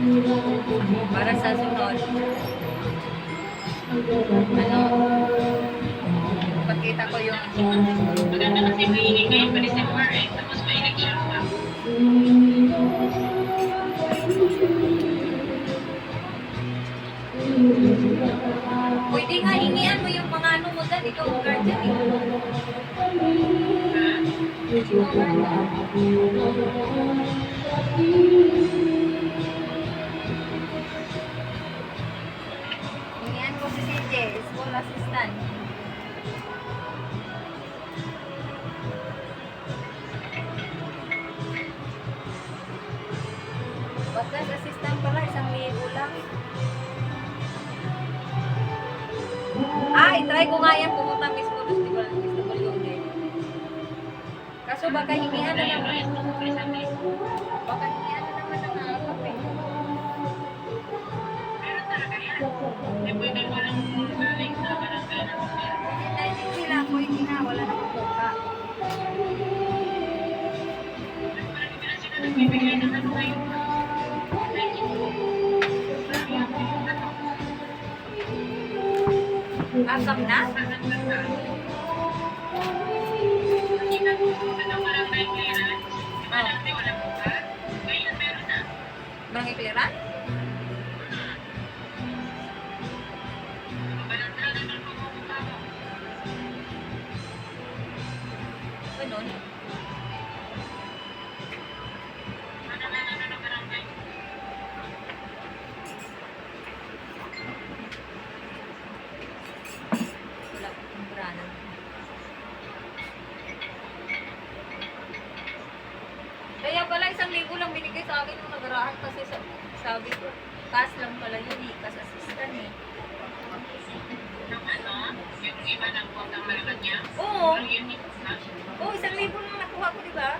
Para sa sunod. Ano? Pagkita ko yung Maganda kasi maingay ngayon pa December eh. Tapos may election pa. Pwede nga hingian mo yung mga ano mo dyan, ikaw ang guardian eh. Ikaw ang guardian. Assistant. Batas assistant pala, isang libo lang. Ay, try ko nga yan pumunta mismo doon, di ba? Gusto ko yun eh. Kaso baka hingihan na naman. Baka hingihan na naman ng alap eh. Meron talaga yan. Eh, pwede mo lang Asam na? Barangay Clearan? Ganun. Kaya pala isang libo lang binigay sa akin nung nagarahan kasi sa, sabi ko, cash lang pala yun eh, cash assistant eh. Oo, oo, isang libo lang nakuha ko, di ba?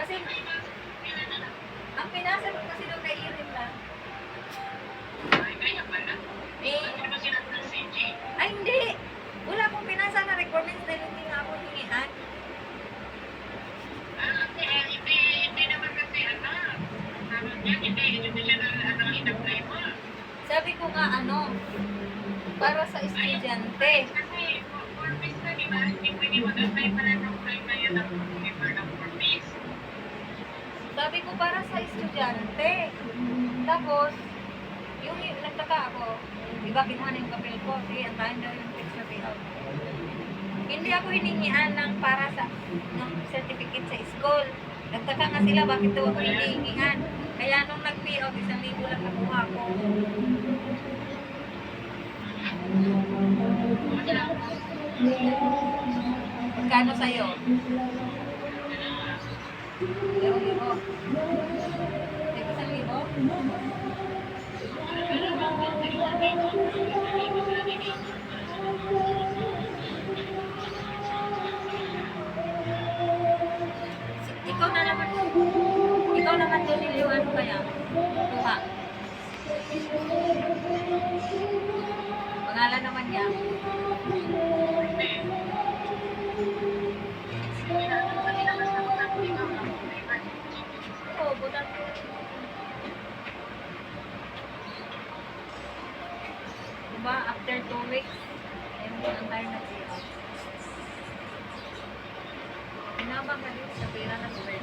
Kasi, ang pinasa ko kasi doon kay Irin lang. Eh, ay hindi! Sabi ko nga ano, para sa estudyante. Sabi ko para sa estudyante. Tapos, yung nagtaka ako, di ba kinuha na yung papel ko, sige, ang tahan daw yung na payout. Hindi ako hiningian ng para sa ng certificate sa school. Nagtaka nga sila, bakit daw ako hinihingian. Kaya nung nag-payout, isang libo lang nakuha ko. Magkano sa'yo? Dalawang libo. Isang libo? Kaya? Kuha. Pangalan naman niya. Oo, butan ko. Diba, after two weeks, ayun mo ang tayo na siya. Hinabang ka din sa pera na gawin.